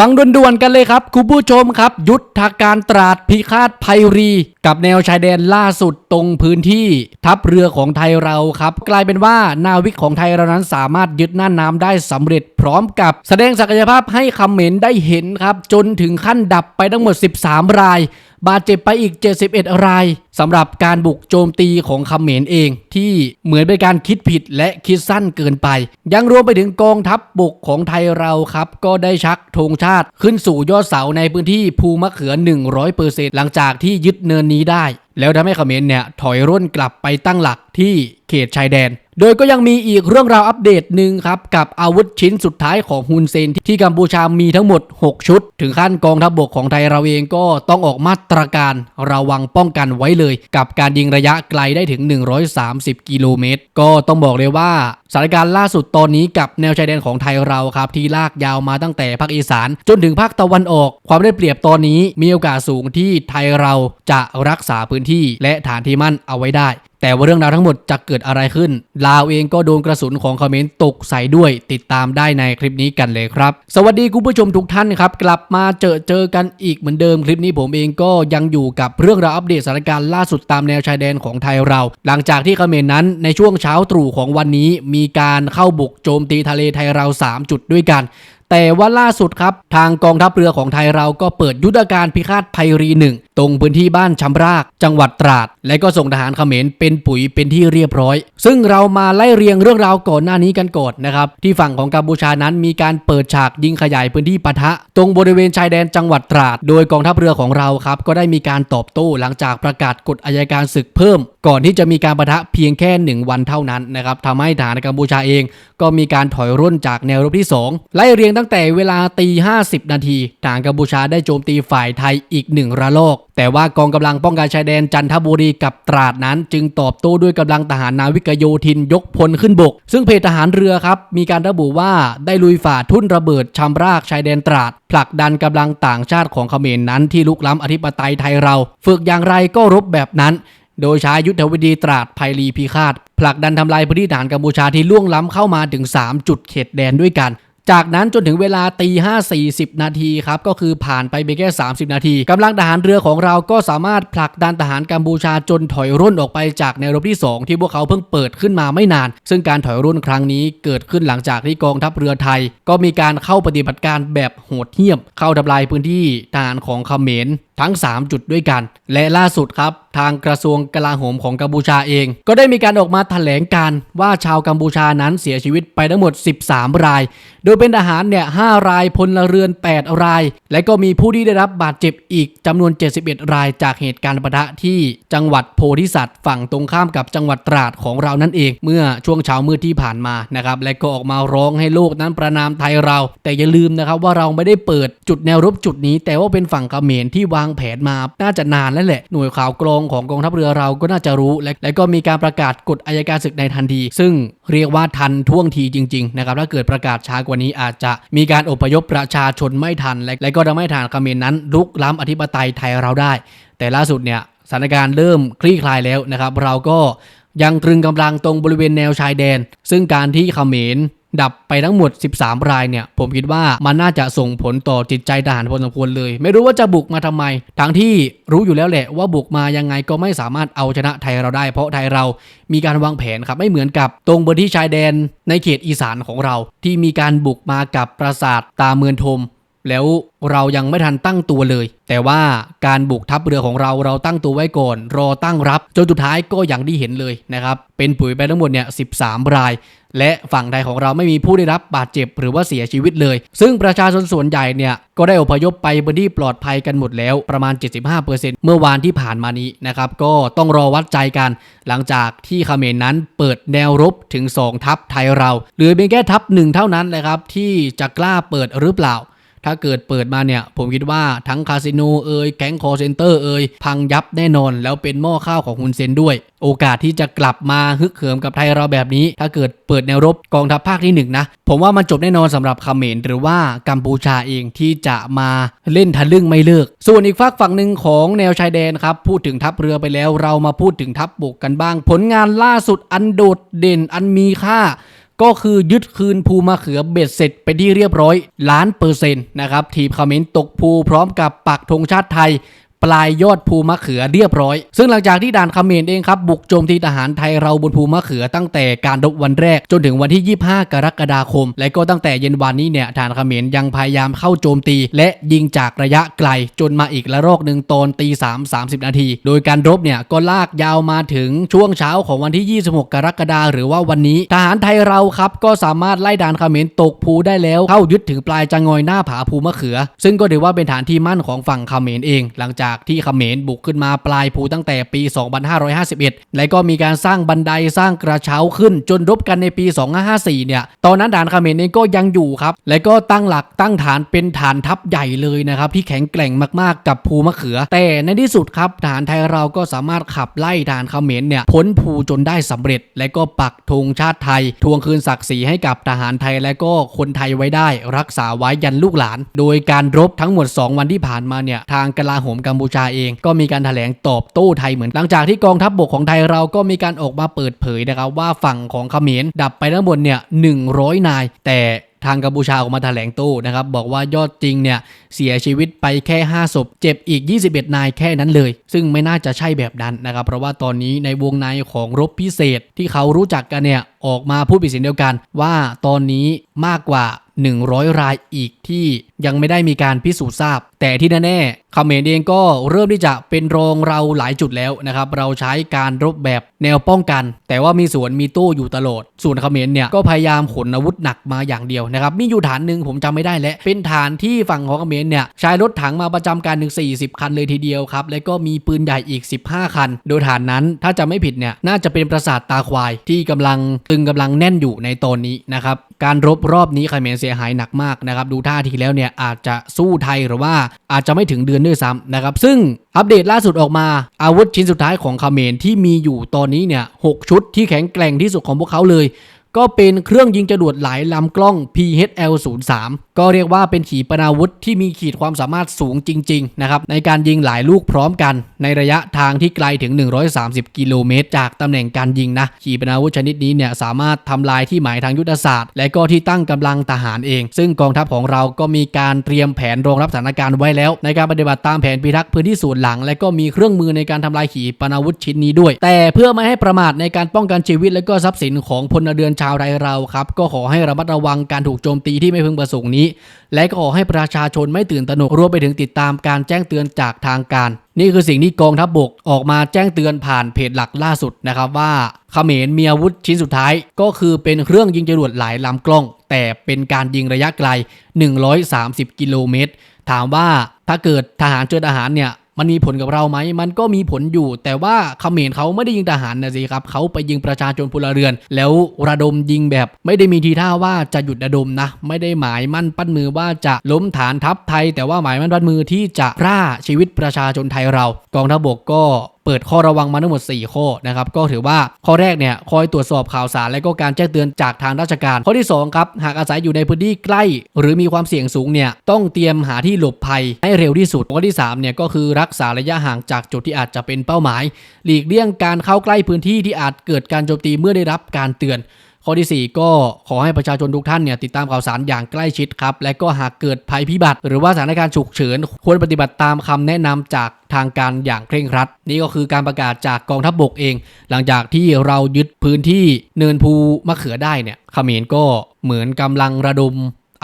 ฟังด่วนๆกันเลยครับ คุณผู้ชมครับ ยุทธการตราดพิฆาตภัยรี กับแนวชายแดนล่าสุดตรงพื้นที่ทัพเรือของไทยเราครับ กลายเป็นว่านาวิกของไทยเรานั้นสามารถยึดหน้าน้ำได้สำเร็จพร้อมกับ แสดงศักยภาพให้คำเหม็นได้เห็นครับ จนถึงขั้นดับไปทั้งหมด 13 ราย บาดเจ็บไปอีก 71 รายสำหรับการบุกโจมตีของคำเหม็นเอง ที่เหมือนเป็นการคิดผิดและคิดสั้นเกินไป ยังรวมไปถึงกองทัพบบกของไทยเราครับ ก็ได้ชักธงชาติขึ้นสู่ยอดเสาในพื้นที่ภูมะเขือ 100%หลังจากที่ยึดเนินนี้ได้ แล้วทำให้เขมรเนี่ยถอยร่นกลับไปตั้งหลักที่เขตชายแดน โดยก็ยังมีอีกเรื่องราวอัปเดตหนึ่งครับ กับอาวุธชิ้นสุดท้ายของฮุนเซนที่กัมพูชามีทั้งหมด 6 ชุด ถึงขั้นกองทัพบบกของไทยเราเองก็ต้องออกมาตรการระวังป้องกันไว้เลย กับการยิงระยะไกลได้ถึง 130 กิโลเมตร ก็ต้องบอกเลยว่าสถานการณ์ล่าสุดตอนนี้กับแนวชายแดนของไทยเราครับ ที่ลากยาวมาตั้งแต่ภาคอีสาน จนถึงภาคตะวันออก ความได้เปรียบตอนนี้มีโอกาสสูงที่ไทยเราจะรักษาพื้นที่และฐานที่มั่นเอาไว้ได้แต่ว่าเรื่องราวทั้งหมดจะเกิดอะไรขึ้น ลาวเองก็โดนกระสุนของคอมเขมนต์ตกใส่ด้วย ติดตามได้ในคลิปนี้กันเลยครับ สวัสดีคุณผู้ชมทุกท่านครับ กลับมาเจอเจอกันอีกเหมือนเดิมคลิปนี้ผมเองก็ยังอยู่กับเรื่องราวอัปเดตสถานการณ์ล่าสุดตามแนวชายแดนของไทยเรา หลังจากที่เขมรนั้นในช่วงเช้าตรู่ของวันนี้ มีการเข้าบุกโจมตีทะเลไทยเรา 3 จุดด้วยกันแต่ว่าล่าสุดครับ ทางกองทัพเรือของไทยเราก็เปิดยุทธการพิฆาตภัยรีหนึ่ง ตรงพื้นที่บ้านชำราก จังหวัดตราด และก็ส่งทหารเขมรเป็นปุ๋ยเป็นที่เรียบร้อย ซึ่งเรามาไล่เรียงเรื่องราวก่อนหน้านี้กันก่อนนะครับที่ฝั่งของกัมพูชานั้นมีการเปิดฉากยิงขยายพื้นที่ปะทะ ตรงบริเวณชายแดนจังหวัดตราด โดยกองทัพเรือของเราครับก็ได้มีการตอบโต้หลังจากประกาศกฎอายการศึกเพิ่ม ก่อนที่จะมีการปะทะเพียงแค่หนึ่งวันเท่านั้นนะครับทำให้ทหารกัมพูชาเอง ก็มีการถอยร่นจากแนวรบที่ 2 ไล่เรียงตั้งแต่เวลาตี50 นาทีทารกัมพูชาได้โจมตีฝ่ายไทยอีกหนึ่งระลอก แต่ว่ากองกำลังป้องกันชายแดนจันทบุรีกับตราดนั้น จึงตอบโต้ด้วยกำลังทหารนาวิกโยธินยกพลขึ้นบก ซึ่งเพจทหารเรือครับ มีการระบุว่าได้ลุยฝ่าทุ่นระเบิดชำรากชายแดนตราด ผลักดันกำลังต่างชาติของเขมรนั้นที่ลุกล้ำอธิปไตยไทยเรา ฝึกอย่างไรก็รบแบบนั้น โดยใช้ยุทธวิธีตราดภัยรีพิฆาตผลักดันทำลายพื้นที่ฐานกัมพูชาที่ล่วงล้ำเข้ามาถึง 3 จุดเขตแดนด้วยกัน จากนั้นจนถึงเวลาตีห้าสี่สิบนาทีครับก็คือผ่านไปเพียงแค่30นาทีกำลังทหารเรือของเราก็สามารถผลักดันทหารกัมพูชาจนถอยร่นออกไปจากแนวรบที่ 2 ที่พวกเขาเพิ่งเปิดขึ้นมาไม่นาน ซึ่งการถอยร่นครั้งนี้เกิดขึ้นหลังจากที่กองทัพเรือไทย ก็มีการเข้าปฏิบัติการแบบโหดเหี้ยม เข้าทำลายพื้นที่ทหารของเขมร ทั้ง 3 จุดด้วยกัน และล่าสุดครับ ทางกระทรวงกลาโหมของกัมพูชาเอง ก็ได้มีการออกมาแถลงการว่าชาวกัมพูชานั้นเสียชีวิตไปทั้งหมด 13 ราย โดยเป็นทหารเนี่ย5รายพลเรือน 8 ราย และก็มีผู้ที่ได้รับบาดเจ็บอีกจำนวน 71 รายจากเหตุการณ์ปะทะที่จังหวัดโพธิสัตว์ฝั่งตรงข้ามกับจังหวัดตราดของเรานั่นเอง เมื่อช่วงเช้ามืดที่ผ่านมานะครับและก็ออกมาร้องให้โลกนั้นประนามไทยเรา แต่อย่าลืมนะครับว่าเราไม่ได้เปิดจุดแนวรบจุดนี้ แต่ว่าเป็นฝั่งเขมรที่วางแผนมาน่าจะนานแล้วแหละ หน่วยข่าวกรองของกองทัพเรือเราก็น่าจะรู้ และและก็มีการประกาศกฎอายการศึกในทันที ซึ่งเรียกว่าทันท่วงทีจริงๆนะครับถ้าเกิดประกาศช้ากว่านี้อาจจะมีการอพยพประชาชนไม่ทัน และและก็ทำให้ทหารเขมรนั้นลุกล้ำอธิปไตยไทยเราได้ แต่ล่าสุดเนี่ยสถานการณ์เริ่มคลี่คลายแล้วนะครับ เราก็ยังตรึงกำลังตรงบริเวณแนวชายแดน ซึ่งการที่เขมรดับไปทั้งหมด 13 รายเนี่ย ผมคิดว่ามันน่าจะส่งผลต่อจิตใจทหารพลสมควรเลย ไม่รู้ว่าจะบุกมาทำไม ทั้งที่รู้อยู่แล้วแหละว่าบุกมายังไงก็ไม่สามารถเอาชนะไทยเราได้ เพราะไทยเรามีการวางแผนครับ ไม่เหมือนกับตรงบนที่ชายแดนในเขตอีสานของเรา ที่มีการบุกมากับปราสาทตาเมือนทม แล้วเรายังไม่ทันตั้งตัวเลย แต่ว่าการบุกทัพเรือของเราเราตั้งตัวไว้ก่อน รอตั้งรับ จนสุดท้ายก็อย่างที่เห็นเลยนะครับเป็นปุ๋ยไปทั้งหมดเนี่ย13ราย และฝั่งไทยของเราไม่มีผู้ได้รับบาดเจ็บหรือว่าเสียชีวิตเลย ซึ่งประชาชนส่วนใหญ่เนี่ยก็ได้อพยพไปพื้นที่ปลอดภัยกันหมดแล้วประมาณ 75%เมื่อวานที่ผ่านมานี้นะครับก็ต้องรอวัดใจกัน หลังจากที่เขมรนั้นเปิดแนวรบถึง 2 ทัพไทยเราเหลือเพียงแค่ทัพหนึ่งเท่านั้นเลยครับที่จะกล้าเปิดหรือเปล่า ถ้าเกิดเปิดมาเนี่ย ผมคิดว่าทั้งคาสิโนเอ่ยแก๊งคอร์เซนเตอร์เอ่ยพังยับแน่นอน แล้วเป็นหม้อข้าวของฮุนเซนด้วย โอกาสที่จะกลับมาฮึกเหิมกับไทยเราแบบนี้ ถ้าเกิดเปิดแนวรบกองทัพภาคที่หนึ่งนะผมว่ามันจบแน่นอนสำหรับเขมรหรือว่ากัมพูชาเองที่จะมาเล่นทะลึ่งไม่เลิก ส่วนอีกฝากฝั่งหนึ่งของแนวชายแดนครับพูดถึงทัพเรือไปแล้วเรามาพูดถึงทัพบกกันบ้าง ผลงานล่าสุดอันโดดเด่นอันมีค่า ก็คือยึดคืนภูมะเขือเบ็ดเสร็จไปที่เรียบร้อยล้านเปอร์เซ็นต์นะครับทีมเขมรตกภูพร้อมกับปักธงชาติไทย ปลายยอดภูมะเขือเรียบร้อย ซึ่งหลังจากที่ด่านคเมรเองครับ บุกโจมตีทหารไทยเราบนภูมะเขือตั้งแต่การรบวันแรก จนถึงวันที่ 25 กรกฎาคม และก็ตั้งแต่เย็นวันนี้เนี่ยทหารคเมรยังพยายามเข้าโจมตี และยิงจากระยะไกล จนมาอีกละรอกหนึ่งตอนตี3 30นาที โดยการรบเนี่ยก็ลากยาวมาถึงช่วงเช้าของวันที่ 26 กรกฎาคมหรือว่าวันนี้ ทหารไทยเราครับก็สามารถไล่ด่านคเมรตกภูได้แล้วเข้ายึดถึงปลายจงงอยหน้าผาภูมะเขือ ซึ่งก็ถือว่าเป็นฐานที่มั่นของฝั่งคเมรเอง หลังจากที่เขมรบุกขึ้นมาปลายภูตั้งแต่ปี 2551 และก็มีการสร้างบันไดสร้างกระเช้าขึ้น จนรบกันในปี 2554 เนี่ย ตอนนั้นด่านเขมรเองก็ยังอยู่ครับ และก็ตั้งหลักตั้งฐานเป็นฐานทัพใหญ่เลยนะครับที่แข็งแกร่งมากๆกับภูมะเขือ แต่ในที่สุดครับทหารไทยเราก็สามารถขับไล่ทหารเขมรเนี่ยพ้นภูจนได้สำเร็จ และก็ปักธงชาติไทย ทวงคืนศักดิ์ศรีให้กับทหารไทยและก็คนไทยไว้ได้ รักษาไว้ยันลูกหลาน โดยการรบทั้งหมด 2 วันที่ผ่านมาเนี่ยทางกลาโหมกัมพูชาเอง ก็มีการแถลงตอบโต้ไทยเหมือนหลังจากที่กองทัพบบกของไทยเราก็มีการออกมาเปิดเผยนะครับว่าฝั่งของเขมรดับไปทั้งหมดเนี่ย100นาย แต่ทางกัมพูชาออกมาแถลงโต้นะครับบอกว่ายอดจริงเนี่ยเสียชีวิตไปแค่ 5 ศพ เจ็บอีก 21 นายแค่นั้นเลย ซึ่งไม่น่าจะใช่แบบนั้นนะครับ เพราะว่าตอนนี้ในวงในของรบพิเศษที่เขารู้จักกันเนี่ย ออกมาพูดเป็นเสียงเดียวกัน ว่าตอนนี้มากกว่า 100 รายอีกที่ยังไม่ได้มีการพิสูจน์ทราบ แต่ที่แน่ๆเขมรเองก็เริ่มที่จะเป็นรองเราหลายจุดแล้วนะครับ เราใช้การรบแบบแนวป้องกัน แต่ว่ามีสวนมีตู้อยู่ตลอด ส่วนเขมรเนี่ยก็พยายามขนอาวุธหนักมาอย่างเดียวนะครับ มีอยู่ฐานหนึ่งผมจำไม่ได้แล้วเป็นฐานที่ฝั่งของเขมรเนี่ยใช้รถถังมาประจำการถึง40 คันเลยทีเดียวครับ และก็มีปืนใหญ่อีก 15 คัน โดยฐานนั้นถ้าจะไม่ผิดเนี่ยน่าจะเป็นปราสาทตาควายที่กำลังตึงกำลังแน่นอยู่ในตอนนี้นะครับการรบรอบนี้เขมรเสียหายหนักมากนะครับดูท่าทีแล้วเนี่ยอาจจะสู้ไทยหรือว่าอาจจะไม่ถึงเดือนด้วยซ้ำนะครับซึ่งอัปเดตล่าสุดออกมาอาวุธชิ้นสุดท้ายของเขมรที่มีอยู่ตอนนี้เนี่ยหกชุดที่แข็งแกร่งที่สุดของพวกเขาเลย ก็เป็นเครื่องยิงจรวดหลายลำกล้อง PHL 0 3 ก็เรียกว่าเป็นขีปนาวุธที่มีขีดความสามารถสูงจริงๆนะครับในการยิงหลายลูกพร้อมกัน ในระยะทางที่ไกลถึง 130 กิโลเมตร จากตำแหน่งการยิงนะขีปนาวุธชนิดนี้เนี่ยสามารถทำลายที่หมายทางยุทธศาสตร์ และก็ที่ตั้งกำลังทหารเอง ซึ่งกองทัพของเราก็มีการเตรียมแผนรองรับสถานการณ์ไว้แล้ว ในการปฏิบัติตามแผนพิทักษ์พื้นที่ส่วนหลัง และก็มีเครื่องมือในการทำลายขีปนาวุธชิ้นนี้ด้วย แต่เพื่อไม่ให้ประมาทในการป้องกันชีวิตและก็ทรัพย์สินของพลเรือนชาวไทยเราครับก็ขอให้ระมัดระวังการถูกโจมตีที่ไม่พึงประสงค์นี้ และก็ขอให้ประชาชนไม่ตื่นตระหนกรวมไปถึงติดตามการแจ้งเตือนจากทางการ นี่คือสิ่งที่กองทัพบบกออกมาแจ้งเตือนผ่านเพจหลักล่าสุดนะครับว่าเขมรมีอาวุธชิ้นสุดท้าย ก็คือเป็นเครื่องยิงจรวดหลายลำกล้อง แต่เป็นการยิงระยะไกล 130 กิโลเมตรถามว่าถ้าเกิดทหารเจอทหารเนี่ย มันมีผลกับเราไหม มันก็มีผลอยู่ แต่ว่าเขมรเขาไม่ได้ยิงทหารนะสิครับเขาไปยิงประชาชนพลเรือน แล้วระดมยิงแบบไม่ได้มีทีท่าว่าจะหยุดระดมนะ ไม่ได้หมายมั่นปั้นมือว่าจะล้มฐานทัพไทย แต่ว่าหมายมั่นปั้นมือที่จะร่าชีวิตประชาชนไทยเรา กองทัพบกก็ เปิดข้อระวังมาทั้งหมด 4 ข้อนะครับก็ถือว่าข้อแรกเนี่ยคอยตรวจสอบข่าวสารและก็การแจ้งเตือนจากทางราชการ ข้อที่2ครับหากอาศัยอยู่ในพื้นที่ใกล้ หรือมีความเสี่ยงสูงเนี่ยต้องเตรียมหาที่หลบภัยให้เร็วที่สุด ข้อที่3เนี่ยก็คือรักษาระยะห่างจากจุดที่อาจจะเป็นเป้าหมาย หลีกเลี่ยงการเข้าใกล้พื้นที่ที่อาจเกิดการโจมตีเมื่อได้รับการเตือน ข้อที่ 4 ก็ขอให้ประชาชนทุกท่านเนี่ยติดตามข่าวสารอย่างใกล้ชิดครับ และก็หากเกิดภัยพิบัติ หรือว่าสถานการณ์ฉุกเฉิน ควรปฏิบัติตามคำแนะนำจากทางการอย่างเคร่งครัด นี่ก็คือการประกาศจากกองทัพบบกเอง หลังจากที่เรายึดพื้นที่เนินภูมะเขือได้เนี่ยเขมรก็เหมือนกำลังระดม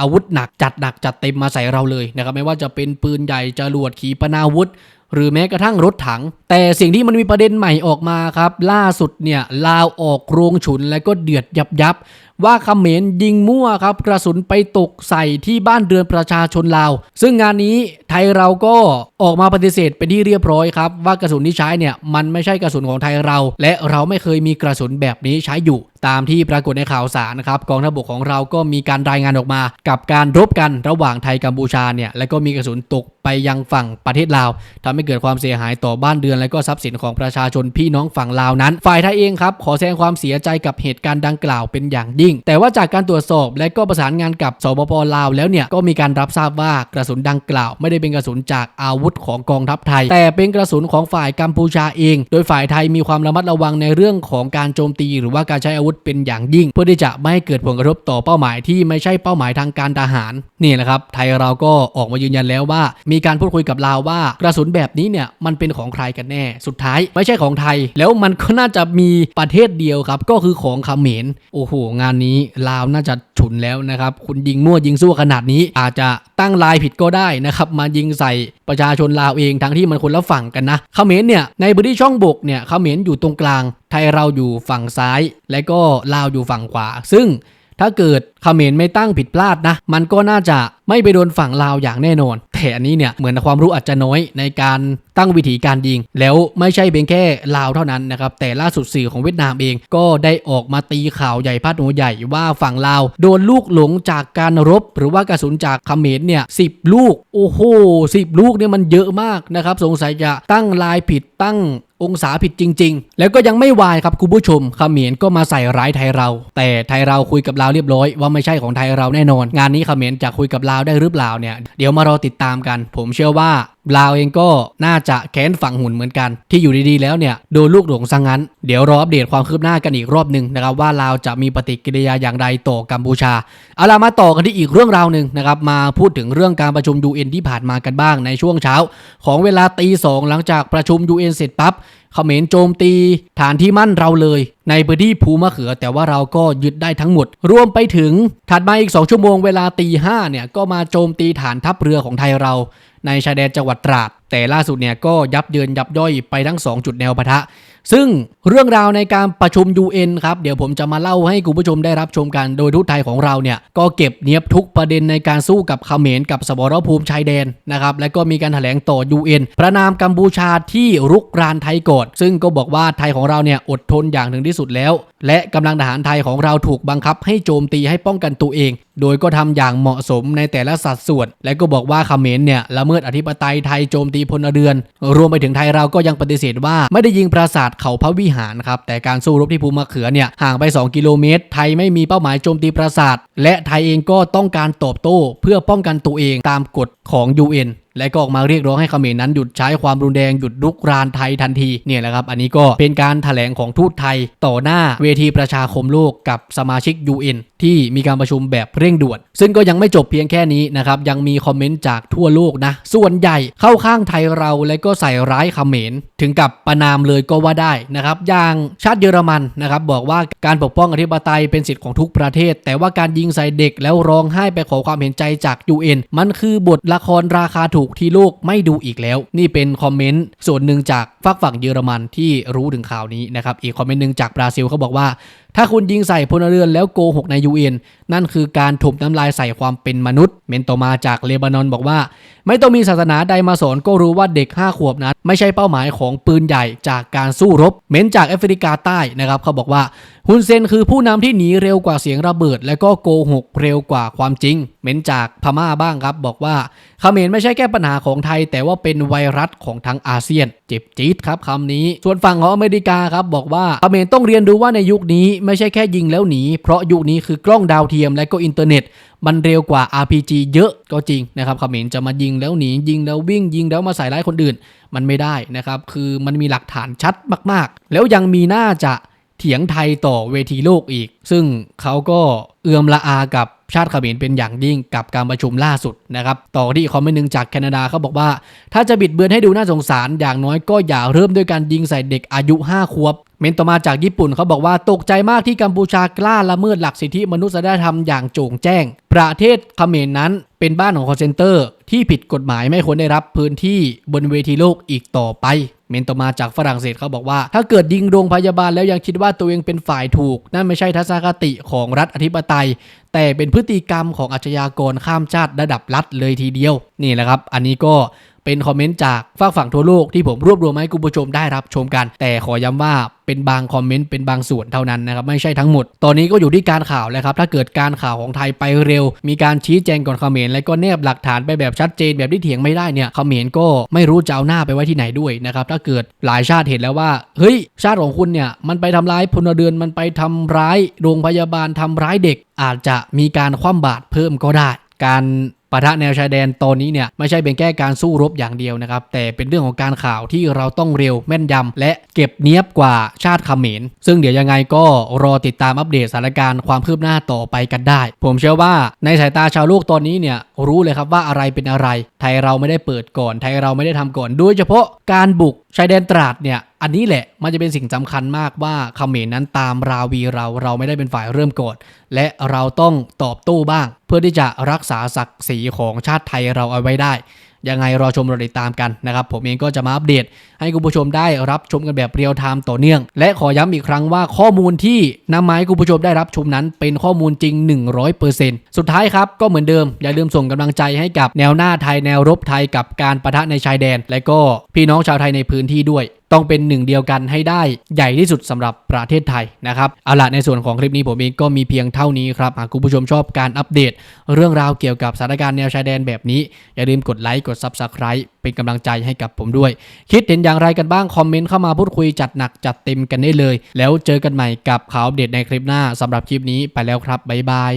อาวุธหนักจัดหนักจัดเต็มมาใส่เราเลยนะครับไม่ว่าจะเป็นปืนใหญ่จรวดขีปนาวุธ หรือแม้กระทั่งรถถัง แต่สิ่งที่มันมีประเด็นใหม่ออกมาครับ ล่าสุดเนี่ยลาวออกโรงฉุนและก็เดือดยับยับ ว่าเขมรยิงมั่วครับ กระสุนไปตกใส่ที่บ้านเรือนประชาชนลาว ซึ่งงานนี้ไทยเราก็ออกมาปฏิเสธเป็นที่เรียบร้อยครับ ว่ากระสุนที่ใช้เนี่ยมันไม่ใช่กระสุนของไทยเรา และเราไม่เคยมีกระสุนแบบนี้ใช้อยู่ ตามที่ปรากฏในข่าวสารนะครับกองทัพบกของเราก็มีการรายงานออกมา กับการรบกันระหว่างไทยกัมพูชาเนี่ยและก็มีกระสุนตกไปยังฝั่งประเทศลาวทำให้เกิดความเสียหายต่อบ้านเรือนและก็ทรัพย์สินของประชาชนพี่น้องฝั่งลาวนั้น ฝ่ายไทยเองครับขอแสดงความเสียใจกับเหตุการณ์ดังกล่าวเป็นอย่างยิ่ง แต่ว่าจากการตรวจสอบและก็ประสานงานกับสปปลาวแล้วเนี่ยก็มีการรับทราบว่ากระสุนดังกล่าว ไม่ได้เป็นกระสุนจากอาวุธของกองทัพไทย แต่เป็นกระสุนของฝ่ายกัมพูชาเอง โดยฝ่ายไทยมีความระมัดระวังในเรื่องของการโจมตี หรือว่าการใช้อาวุธเป็นอย่างยิ่ง เพื่อที่จะไม่ให้เกิดผลกระทบต่อเป้าหมายที่ไม่ใช่เป้าหมายทางการทหารนี่แหละครับไทยเราก็ออกมายืนยันแล้วว่า มีการพูดคุยกับลาวว่ากระสุนแบบนี้เนี่ยมันเป็นของใครกันแน่ สุดท้ายไม่ใช่ของไทย แล้วมันก็น่าจะมีประเทศเดียวครับ ก็คือของเขมรโอ้โห งานนี้ลาวน่าจะฉุนแล้วนะครับ คุณยิงมั่วยิงสู้ขนาดนี้ อาจจะตั้งลายผิดก็ได้นะครับ มายิงใส่ประชาชนลาวเองทั้งที่มันคนละฝั่งกันนะเขมรเนี่ยในพื้นที่ช่องบกเนี่ยเขมรอยู่ตรงกลาง ไทยเราอยู่ฝั่งซ้าย และก็ลาวอยู่ฝั่งขวา ซึ่ง ถ้าเกิดเขมรไม่ตั้งผิดพลาดนะ มันก็น่าจะไม่ไปโดนฝั่งลาวอย่างแน่นอน แต่อันนี้เนี่ยเหมือนความรู้อาจจะน้อยในการตั้งวิธีการยิง แล้วไม่ใช่เพียงแค่ลาวเท่านั้นนะครับ แต่ล่าสุดสื่อของเวียดนามเองก็ได้ออกมาตีข่าวใหญ่พาดหัวใหญ่ว่าฝั่งลาว โดนลูกหลงจากการรบ หรือว่ากระสุนจากเขมรเนี่ยสิลูก โอ้โหสิลูกเนี่ยมันเยอะมากนะครับ สงสัยจะตั้งลายผิดตั้ง องศาผิดจริง ๆ แล้วก็ยังไม่วายครับคุณผู้ชมเขมรก็มาใส่ร้ายไทยเรา แต่ไทยเราคุยกับลาวเรียบร้อย ว่าไม่ใช่ของไทยเราแน่นอน งานนี้เขมรจะคุยกับลาวได้หรือเปล่าเนี่ยเดี๋ยวมารอติดตามกัน ผมเชื่อว่า ลาวเองก็น่าจะแค้นฝังหุ่นเหมือนกัน ที่อยู่ดีๆแล้วเนี่ยโดนลูกหลงซะงั้น เดี๋ยวรออัปเดตความคืบหน้ากันอีกรอบหนึ่งนะครับว่าลาวจะมีปฏิกิริยาอย่างไรต่อกัมพูชาเอาล่ะมาต่อกันที่อีกเรื่องราวหนึ่งนะครับมาพูดถึงเรื่องการประชุม UN ที่ผ่านมากันบ้างในช่วงเช้า ของเวลาตีสองหลังจากประชุม UN เสร็จปั๊บเขมรโจมตี ฐานที่มั่นเราเลย ในพื้นที่ภูมะเขือ แต่ว่าเราก็ยึดได้ทั้งหมด รวมไปถึงถัดมาอีก 2 ชั่วโมงเวลาตีห้าเนี่ยก็มาโจมตีฐานทัพเรือของไทยเรา ในชายแดนจังหวัดตราด แต่ล่าสุดเนี่ยก็ยับเยินยับย่อยไปทั้ง 2 จุดแนวปะทะ ซึ่งเรื่องราวในการประชุม UN ครับ เดี๋ยวผมจะมาเล่าให้คุณผู้ชมได้รับชมกัน โดยทูตไทยของเราเนี่ย ก็เก็บเนียบทุกประเด็นในการสู้กับเขมรกับสมรภูมิชายแดนนะครับ และก็มีการแถลงต่อ UN ประนามกัมพูชาที่รุกรานไทยก่อนซึ่งก็บอกว่าไทยของเราเนี่ยอดทนอย่างถึงที่สุดแล้ว และกำลังทหารไทยของเราถูกบังคับให้โจมตีให้ป้องกันตัวเอง โดยก็ทำอย่างเหมาะสมในแต่ละสัดส่วน และก็บอกว่าเขมรเนี่ยละเมิดอธิปไตยไทยโจมตีพลเรือน รวมไปถึงไทยเราก็ยังปฏิเสธว่าไม่ได้ยิงปราสาทเขาพระวิหารครับแต่การสู้รบที่ภูมะเขือเนี่ยห่างไป 2 กิโลเมตร ไทยไม่มีเป้าหมายโจมตีปราสาท และไทยเองก็ต้องการตอบโต้ เพื่อป้องกันตัวเองตามกฎของ UN และก็ออกมาเรียกร้องให้เขมรนั้นหยุดใช้ความรุนแรงหยุดรุกรานไทยทันทีเนี่ยแหละครับ อันนี้ก็เป็นการถแถลงของทูตไทย ต่อหน้าเวทีประชาคมโลกกับสมาชิก UN ที่มีการประชุมแบบเร่งด่วน ซึ่งก็ยังไม่จบเพียงแค่นี้นะครับ ยังมีคอมเมนต์จากทั่วโลกนะ ส่วนใหญ่เข้าข้างไทยเราและก็ใส่ร้ายเขมร ถึงกับประนามเลยก็ว่าได้นะครับ อย่างชาติเยอรมันนะครับบอกว่าการปกป้องอธิปไตยเป็นสิทธิ์ของทุกประเทศ แต่ว่าการยิงใส่เด็กแล้วร้องไห้ไปขอความเห็นใจจาก UN มันคือบทละครราคาถูกที่โลกไม่ดูอีกแล้ว นี่เป็นคอมเมนต์ส่วนหนึ่งจากฝักฝั่งเยอรมันที่รู้ถึงข่าวนี้นะครับอีกคอมเมนต์หนึ่งจากบราซิลเขาบอกว่า ถ้าคุณยิงใส่พลเรือนแล้วโกหกใน UN นั่นคือการถมน้ำลายใส่ความเป็นมนุษย์ เมนต่อมาจากเลบานอนบอกว่า ไม่ต้องมีศาสนาใดมาสอนก็รู้ว่าเด็ก 5 ขวบนั้น ไม่ใช่เป้าหมายของปืนใหญ่จากการสู้รบ เมนจากแอฟริกาใต้นะครับเขาบอกว่าฮุนเซนคือผู้นำที่หนีเร็วกว่าเสียงระเบิด และก็โกหกเร็วกว่าความจริง เมนจากพม่าบ้างครับ บอกว่าเขมรไม่ใช่แค่ปัญหาของไทย แต่ว่าเป็นไวรัสของทั้งอาเซียน เจ็บจี๊ดครับคำนี้ ส่วนฝั่งของอเมริกาครับบอกว่าเขมรต้องเรียนรู้ว่าในยุคนี้ไม่ใช่แค่ยิงแล้วหนี เพราะยุคนี้คือกล้องดาวเทียมและก็อินเทอร์เน็ต มันเร็วกว่า RPG เยอะก็จริงนะครับเขมรจะมายิงแล้วหนียิงแล้ววิ่งยิงแล้วมาใส่ร้ายคนอื่น มันไม่ได้นะครับ คือมันมีหลักฐานชัดมากๆ แล้วยังมีหน้าจะเถียงไทยต่อเวทีโลกอีก ซึ่งเขาก็เอือมละอากับชาติเขมรเป็นอย่างยิ่งกับการประชุมล่าสุดนะครับ ต่อที่คอมเมนต์หนึ่งจากแคนาดาเขาบอกว่า ถ้าจะบิดเบือนให้ดูน่าสงสารอย่างน้อยก็อย่าเริ่มด้วยการยิงใส่เด็กอายุ 5 ขวบ เมนต่อมาจากญี่ปุ่นเขาบอกว่าตกใจมากที่กัมพูชากล้าละเมิดหลักสิทธิมนุษยธรรมอย่างโจ่งแจ้ง ประเทศเขมรนั้นเป็นบ้านของคอนเซนเตอร์ ที่ผิดกฎหมายไม่ควรได้รับพื้นที่บนเวทีโลกอีกต่อไป เมนต่อมาจากฝรั่งเศสเขาบอกว่า ถ้าเกิดยิงโรงพยาบาลแล้วยังคิดว่าตัวเองเป็นฝ่ายถูก นั่นไม่ใช่ทัศนคติของรัฐอธิปไตย แต่เป็นพฤติกรรมของอาชญากรข้ามชาติระดับรัฐเลยทีเดียว นี่แหละครับ อันนี้ก็ เป็นคอมเมนต์จากฝากฝั่งทั่วโลกที่ผมรวบรวมมาให้คุณผู้ชมได้รับชมกัน แต่ขอย้ำว่าเป็นบางคอมเมนต์เป็นบางส่วนเท่านั้นนะครับไม่ใช่ทั้งหมด ตอนนี้ก็อยู่ที่การข่าวแล้วครับถ้าเกิดการข่าวของไทยไปเร็ว มีการชี้แจงก่อนคอมเขมรและก็แนบหลักฐานไปแบบชัดเจนแบบที่เถียงไม่ได้เนี่ยคอมเขมรก็ไม่รู้จะเอาหน้าไปไว้ที่ไหนด้วยนะครับถ้าเกิดหลายชาติเห็นแล้วว่าเฮ้ยชาติของคุณเนี่ยมันไปทำร้ายพลเรือนมันไปทำร้ายโรงพยาบาลทำร้ายเด็ก อาจจะมีการคว่ำบาตรเพิ่มก็ได้ การปะทะแนวชายแดนตอนนี้เนี่ยไม่ใช่เป็นแค่การสู้รบอย่างเดียวนะครับแต่เป็นเรื่องของการข่าวที่เราต้องเร็วแม่นยำและเก็บเนียบกว่าชาติเขมร ซึ่งเดี๋ยวยังไงก็รอติดตามอัปเดตสถานการณ์ความคืบหน้าต่อไปกันได้ ผมเชื่อว่าในสายตาชาวโลกตอนนี้เนี่ยรู้เลยครับว่าอะไรเป็นอะไร ไทยเราไม่ได้เปิดก่อน ไทยเราไม่ได้ทำก่อนโดยเฉพาะการบุกชายแดนตราดเนี่ย อันนี้แหละมันจะเป็นสิ่งสำคัญมากว่าเขมรนั้นตามราวีเราเราไม่ได้เป็นฝ่ายเริ่มโก่อนและเราต้องตอบโต้บ้าง เพื่อที่จะรักษาศักดิ์ศรีของชาติไทยเราเอาไว้ได้ ยังไงรอชมรอติดตามกันนะครับ ผมเองก็จะมาอัปเดต ให้คุณผู้ชมได้รับชมกันแบบเรียลไทม์ต่อเนื่อง และขอย้ำอีกครั้งว่าข้อมูลที่นำมาให้คุณผู้ชมได้รับชมนั้น เป็นข้อมูลจริง 100%สุดท้ายครับก็เหมือนเดิมอย่าลืมส่งกำลังใจให้กับแนวหน้าไทยแนวรบไทยกับการประทะในชายแดน และก็พี่น้องชาวไทยในพื้นที่ด้วย ต้องเป็นหนึ่งเดียวกันให้ได้ใหญ่ที่สุดสำหรับประเทศไทยนะครับเอาละในส่วนของคลิปนี้ผมเองก็มีเพียงเท่านี้ครับหากคุณผู้ชมชอบการอัปเดต เรื่องราวเกี่ยวกับสถานการณ์แนวชายแดนแบบนี้ อย่าลืมกดไลค์กด Subscribe เป็นกำลังใจให้กับผมด้วย คิดเห็นอย่างไรกันบ้าง คอมเมนต์เข้ามาพูดคุยจัดหนักจัดเต็มกันได้เลย แล้วเจอกันใหม่กับข่าวอัปเดตในคลิปหน้าสำหรับคลิปนี้ไปแล้วครับบ๊ายบาย